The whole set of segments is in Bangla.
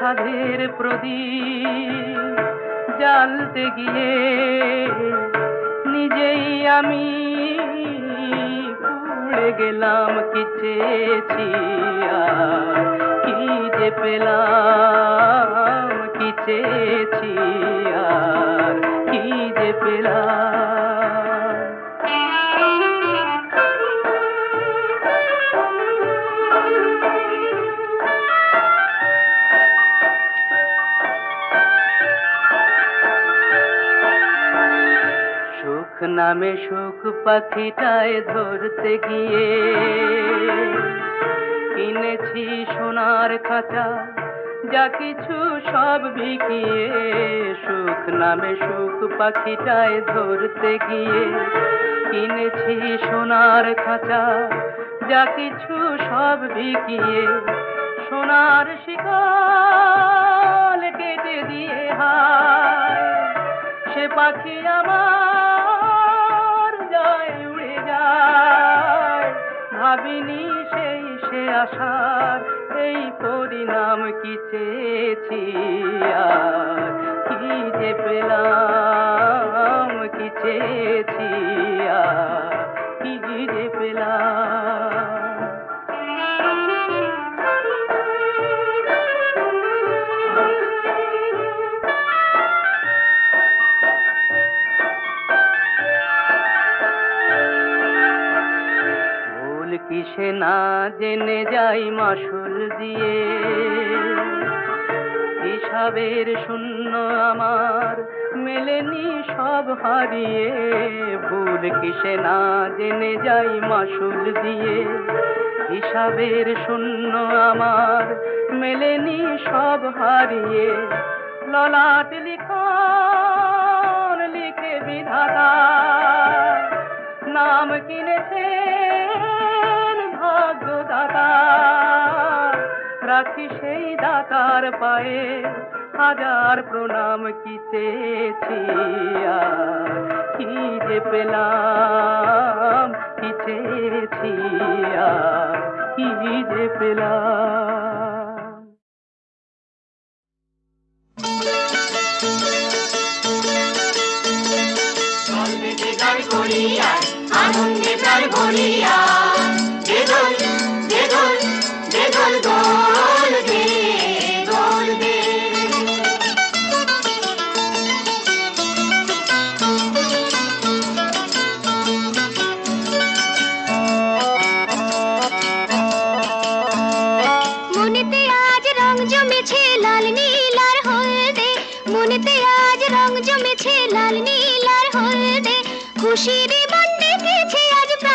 সাধের প্রদীপ জ্বালতে গিয়ে নিজেই আমি পুড়ে গেলাম কি চেয়েছি কি যে পেলাম কি চেয়েছি কি যে পেলাম। নামে সুখ পাখিটায় ধরতে গিয়ে কিনেছি সোনার খাঁচা, যা কিছু সব বিকিয়ে সুখ নামে সুখ পাখিটায় ধরতে গিয়ে কিনেছি সোনার খাঁচা, যা কিছু সব বিকিয়ে সোনার শিকল কেটে দিয়ে হায়, সে পাখি আমার যায় উড়ে ভাবিনি সেই সে আসার এই পরিণাম কি চেয়েছি কি যে পেলাম, কি চেয়েছি আর? কি যে পেলাম না জেনে যাই মাসুল দিয়ে। হিসাবের শূন্য আমার মেলেনি সব হারিয়ে। ভুল কিসে না জেনে যাই মাসুল দিয়ে। হিসাবের শূন্য আমার মেলেনি সব হারিয়ে। ললাট লিখন লিখে বিধাতা, নাম কিনেছেন ভাগ্যদাতা রাখি সেই দাতার পায়ে হাজার প্রণাম কি চেয়েছি কি যে পেলাম, কি চেয়েছি কি যে পেলাম। আনন্দে করিয়া ভরিয়া।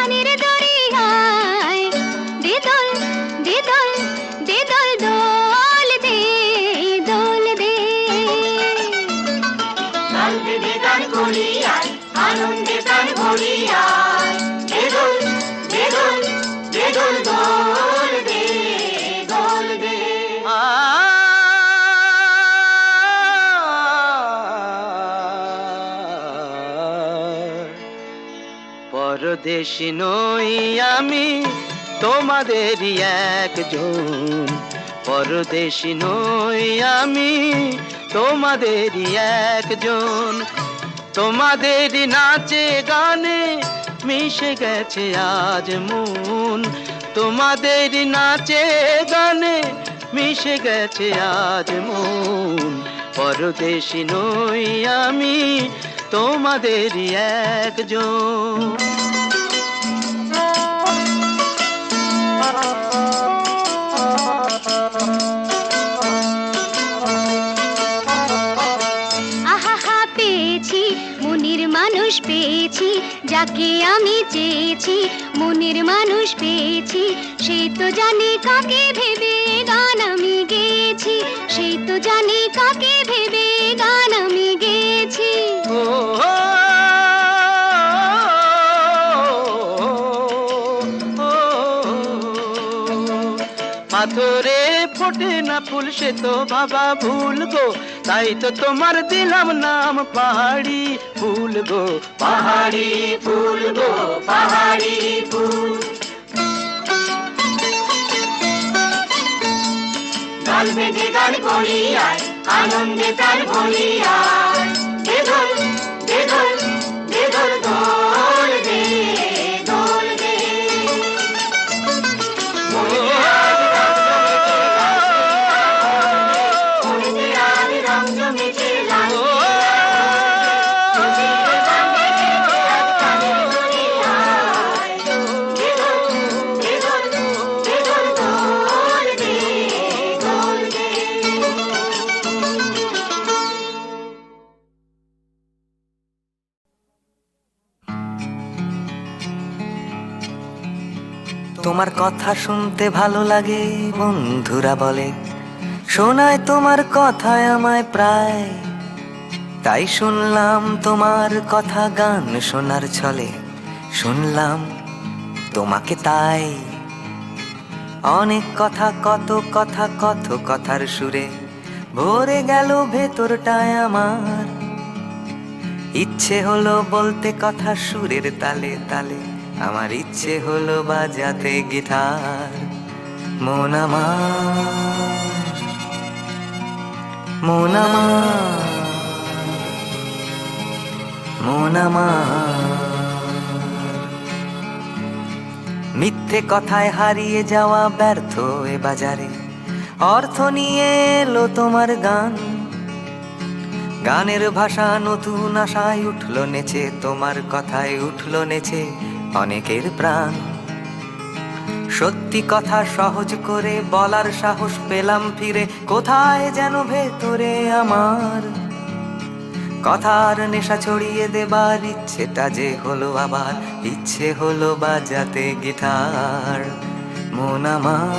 প্রাণের দরিয়ায় দিদল দোল পরদেশি নই আমি, তোমাদেরই একজন। পরদেশি নই আমি, তোমাদেরই একজন। তোমাদের নাচে গানে মিশে গেছে আজ মন। তোমাদের নাচে গানে মিশে গেছে আজ মন। পরদেশি নই আমি, তোমাদেরই একজন। যাকে আমি চেয়েছি, মনের মানুষ পেয়েছি। সে তো জানে কাকে ভেবে গান আমি গেয়েছি। সে তো জানে কাকে ভেবে গান আমি গেয়েছি। পাথরে ফোটে না ফুল, সে তো বাবা ভুল গো। তাই তো তোমার দিলাম নাম পাহাড়ি ফুল গো। পাহাড়ি ফুল গো, পাহাড়ি ফুল। বেঁধে গান করি আনন্দে তার ভরি তোমার কথা শুনতে ভালো লাগে, বন্ধুরা বলে। শোনায় তোমার কথায় আমায় প্রায়। তাই শুনলাম তোমার কথা গান শোনার ছলে। শুনলাম তোমাকে তাই। অনেক কথা, কত কথা, কত কথার সুরে। ভরে গেল ভেতরটায় আমার। ইচ্ছে হলো বলতে কথা সুরের তালে তালে। আমার ইচ্ছে হলো বাজাতে গিটার, মন আমার, মন মিথ্যে কথায় হারিয়ে যাওয়া ব্যর্থ এ বাজারে, অর্থ নিয়ে এলো তোমার গান। গানের ভাষা নতুন আশায় উঠল নেচে, তোমার কথায় উঠল নেচে অনেকের প্রাণ। সত্যি কথা সহজ করে বলার সাহস পেলাম ফিরে, কোথায় যেন ভেতরে আমার? কথার নেশা ছড়িয়ে দেবার ইচ্ছেটা যে হলো আবার, ইচ্ছে হলো বাজাতে গিটার। মন আমার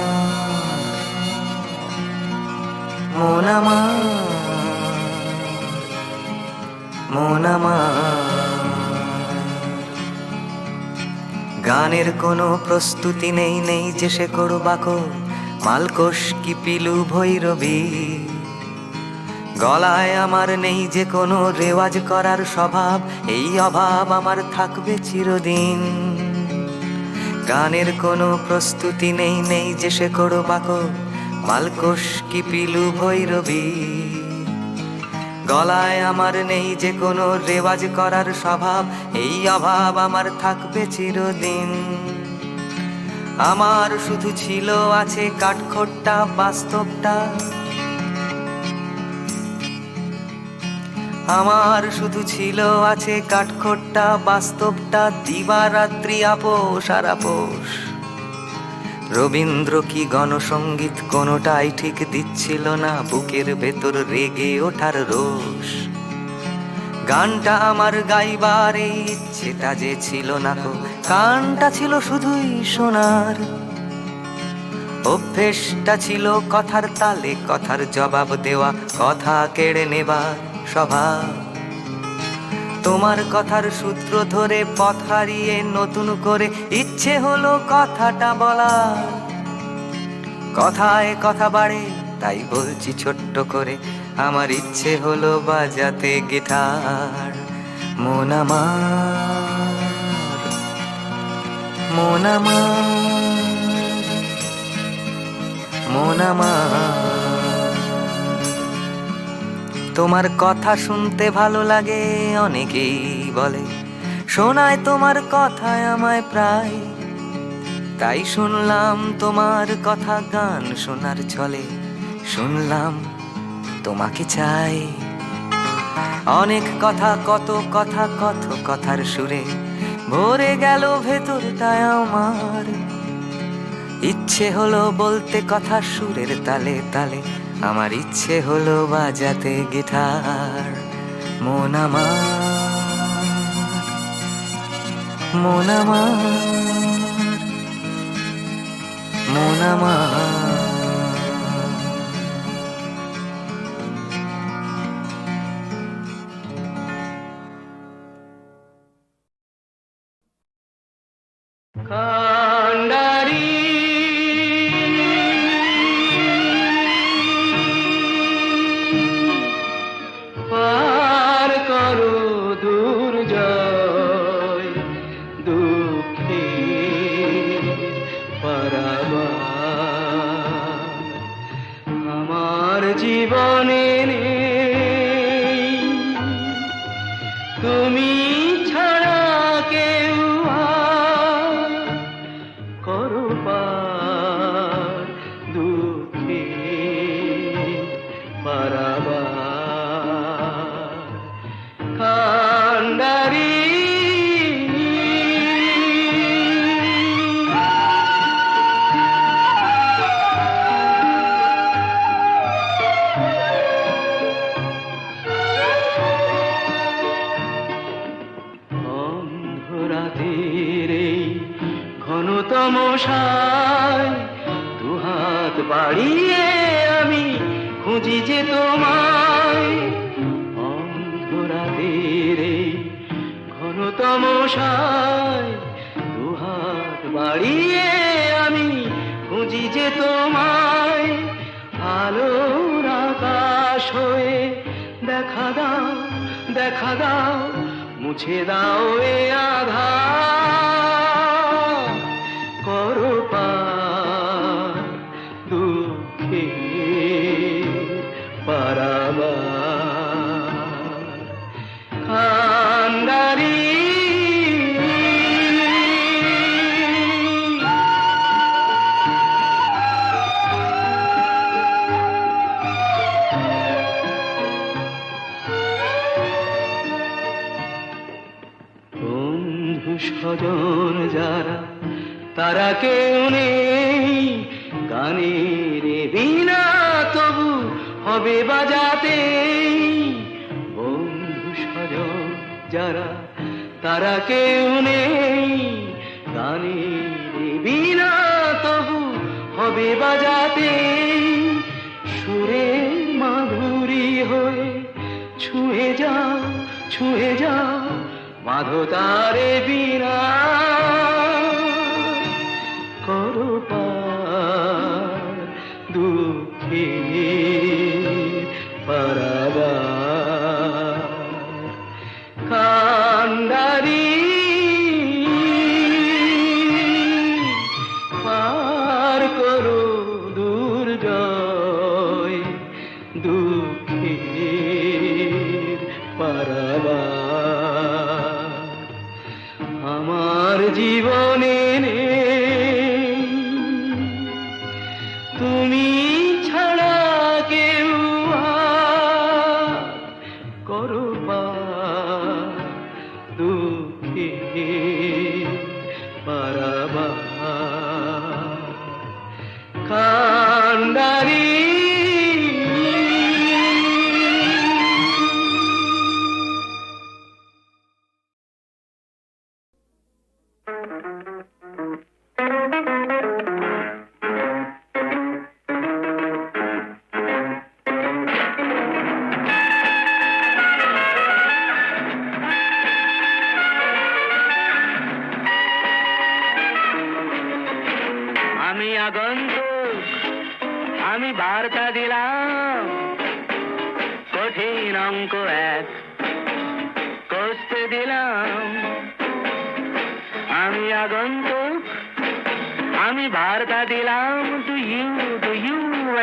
মন আমার মন আমার। গানের কোনো প্রস্তুতি নেই নেই যে সে করো বাকো মালকোষ কি পিলু ভৈরবী? গলায় আমার নেই যে কোনো রেওয়াজ করার স্বভাব, এই অভাব আমার থাকবে চিরদিন। গানের কোনো প্রস্তুতি নেই নেই যে সে করো বাকো মালকোষ কি পিলু ভৈরবী? গলায় আমার নেই যে কোনো রেওয়াজ করার স্বভাব, এই অভাব আমার থাকবে চিরদিন। আমার শুধু ছিল আছে কাঠখোট্টা বাস্তবটা। আমার শুধু ছিল আছে কাঠখোট্টা বাস্তবটা, দিবারাত্রি আপোষ আর আপোষ। রবীন্দ্র কি গণসঙ্গীত কোনোটাই ঠিক দিচ্ছিল না? বুকের ভেতর রেগে ওঠার রোষ। গানটা আমার গাইবার ইচ্ছেটা যে ছিল না কো গানটা ছিল শুধুই শোনার অভ্যেসটা ছিল কথার তালে, কথার জবাব দেওয়া, কথা কেড়ে নেবার স্বভাব। তোমার কথার সূত্র ধরে পথ হারিয়ে নতুন করে ইচ্ছে হলো কথাটা বলা। কথায় কথা বাড়ে, তাই বলছি ছোট্ট করে, আমার ইচ্ছে হলো বাজাতে গিটার। মন আমার মন আমার মন আমার। তোমার কথা শুনতে ভালো লাগে, অনেকেই বলে। শোনায় তোমার কথায় আমায় প্রায়। তাই শুনলাম তোমার কথা, গান শোনার ছলে। শুনলাম তোমাকে চাই। অনেক কথা, কত কথা, কত কথার সুরে। ভরে গেল ভেতরটায় আমার। ইচ্ছে হলো বলতে কথা সুরের তালে তালে। আমার ইচ্ছে হলো বাজাতে গিটার মন আমার মন আমার মন আমার। জীবনে ঘনতম সায় দুহাত বাড়িয়ে আমি খুঁজি যে তোমায়। অন্ধরাতের ঘনতম সায় দুহাত বাড়িয়ে আমি খুঁজি যে তোমায়। আলোর আকাশ হয়ে দেখা দাও দেখা দাও, মুছে দাও এ আধার। দুঃখে পারাবার বন্ধু স্বজন যারা তারা কেউ নেই। হবে বাজাতে। বন্ধু স্বজন যারা, তারা কেউ নেই। গানের বিনা তবু হবে বাজাতে। সুরে মাধুরী হয়ে ছুঁয়ে যাও ছুঁয়ে যাও। বাঁধো তারে বিনা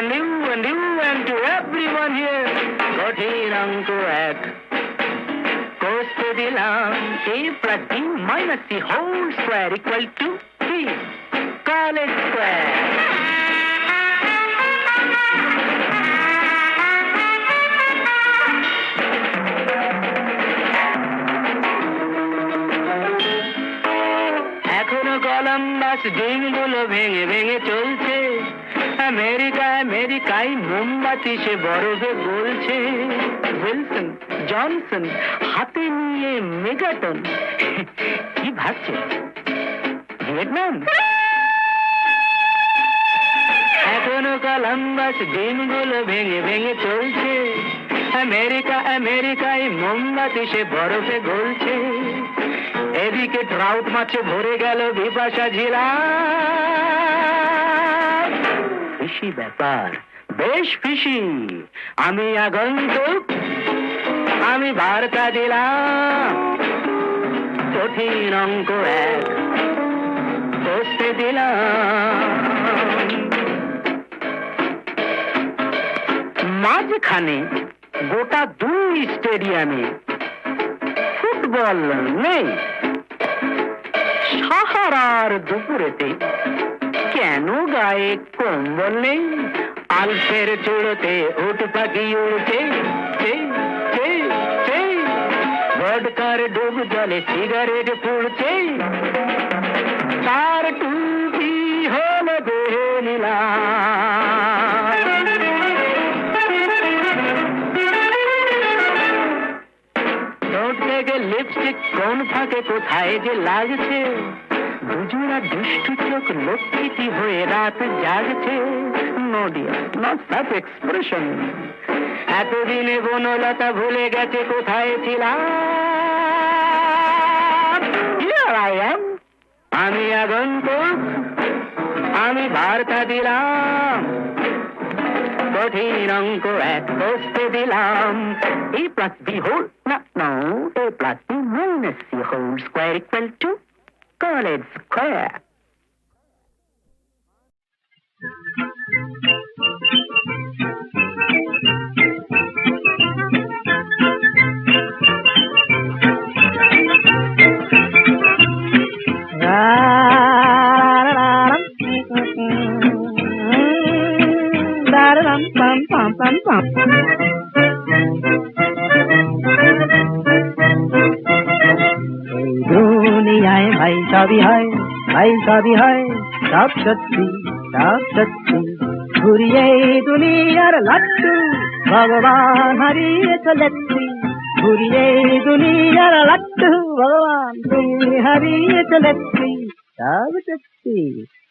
and you and you and to everyone here কঠিন অঙ্ক এক কষতে দিলাম a plus b minus c whole square equal to 3 college square এখনো কলম্বাস ডিমগুলো ভেঙে ভেঙে চলছে আমেরিকা আমেরিকায় মোমবাতি সে বরফে গলছে। উইলসন, জনসন, হাতে নিয়ে মেগাটন। কি ভাবছে? ভিয়েতনাম? এখনও কলম্বাস ডিমগুলো ভেঙে ভেঙে চলছে। আমেরিকা, আমেরিকায় মোমবাতি সে বরফে গলছে। এদিকে ট্রাউট মাছে ভরে গেল বিপাশা ঝিলা। ফিসি ব্যাপার। বেশ ফিসি আমি আগন্তুক, আমি বার্তা দিলাম। কঠিন অঙ্ক এক বসতে দিলাম। মাঝখানে গোটা দুই স্টেডিয়ামে ফুটবল নেই। সাহারার দুপুরেতে কেন গায়ে কম্বল নেই? আলফের চুড়োতে উঠ পাখি উড়ছে। ভডকার ডুব জলে সিগারেট পুড়ছে। তার টুপি হলো দেহে ঠোঁট লিপস্টিক কোন ফাঁকে কোথায় যে লাগছে? দুজোড়া দুষ্টু চোখ লক্ষ্মীটি হয়ে রাত জাগছে। নডিয়া নট সাচ এক্সপ্রেশন। এতদিনে বনলতা ভুলে গেছে কোথায় ছিলাম? আমি আগন্তুক। আমি বার্তা দিলাম। কঠিন অঙ্ক এক বসতে দিলাম। এ প্লাস বি হোল না, no A plus B minus C whole square equal to college square সব সত্যি সব সত্যি ঘুরিয়ে এই দুনিয়ার লাট্টু ভগবান হারিয়ে চলেছি ঘুরিয়ে এই দুনিয়ার লাট্টু ভগবান তুমি হারিয়ে চলেছি সব সত্যি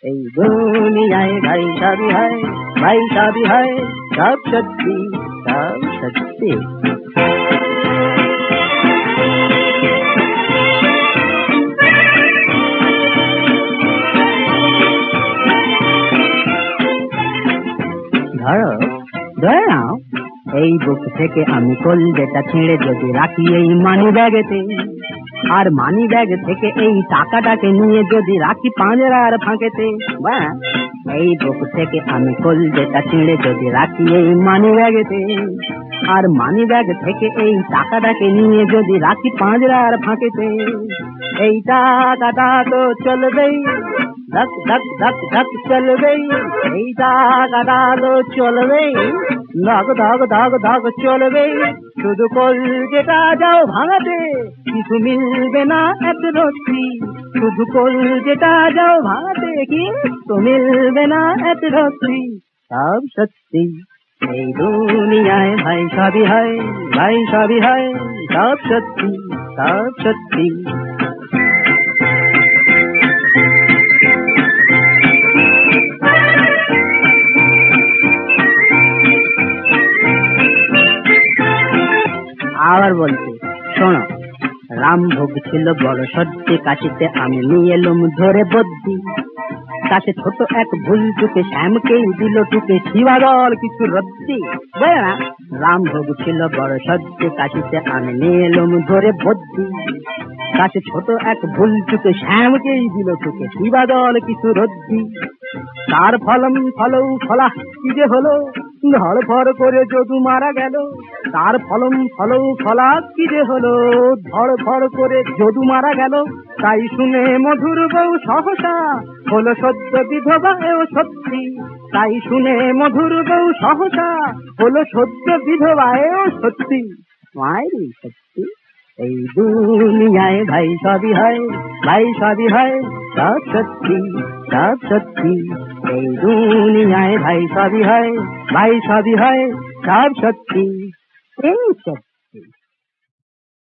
এই দুনিয়ায় ভাই সবই হয় ভাই সবই হয় সব সত্যি সব সত্যি এই বুক থেকে আমি কলজেটা ছেড়ে যদি রাখি এই মানি ব্যাগেতে আর মানি ব্যাগ থেকে এই টাকাটাকে নিয়ে যদি রাখি পাঁজরার ফাঁকেতে বা এই বুক থেকে আমি কলজেটা ছিঁড়ে যদি রাখি এই মানি ব্যাগেতে আর মানি ব্যাগ থেকে এই টাকাটাকে নিয়ে যদি রাখি পাঁজরার ফাঁকেতে, এই টাকাটা তো চলবেই। ধক ধক ধক ধক চলবেই এই টাকাটা তো চলবেই ধক ধক ধক ধক চলবেই শুধু কলজেটা যাও ভাঙাতে, কিছু মিলবে না এত রত্তি শুধু কলজেটা যাও ভাঙাতে কিন্তু মিলবে না এত রত্তি সব সত্যি। এই দুনিয়ায় ভাই সবই হয়, ভাই সবই হয়, সব সত্যি সব সত্যি। আবার বলছি, শোনো রামভোগ ছিল বড় সত্যি, কাশিতে আমি নিয়ে এলুম ধরে বদ্যি কাছে ছোট এক ভুল টুকে শ্যামকেই দিল টুকে শিবাদল কিছু রদ্দি বুঝলে না রামভোগ ছিল বড় সত্যি, কাশিতে আমি নিয়ে এলুম ধরে বদ্যি কাছে ছোট এক ভুল টুকে শ্যামকেই দিল টুকে শিবাদল কিছু রদ্দি তার ফলম ফলৌ ফলা, কি যে হলো? ধর করে যদু মারা গেল, তার ফলম ফলৌ ফলা, কি যে হলো? ধর করে যদু মারা গেল, তাই শুনে মধুর বউ সহসা, হলো সদ্য বিধবা এও সত্যি। তাই শুনে মধুর বউ সহসা, হলো সদ্য বিধবা এও সত্যি। মায়েরই সত্যি? এই দুনিয়ায় ভাই সবই হয়, ভাই সবই হয়, সব সত্যি সব সত্যি। এই দুনিয়ায় ভাই সবই হয়, ভাই সবই হয়, সব সত্যি। এই সত্যি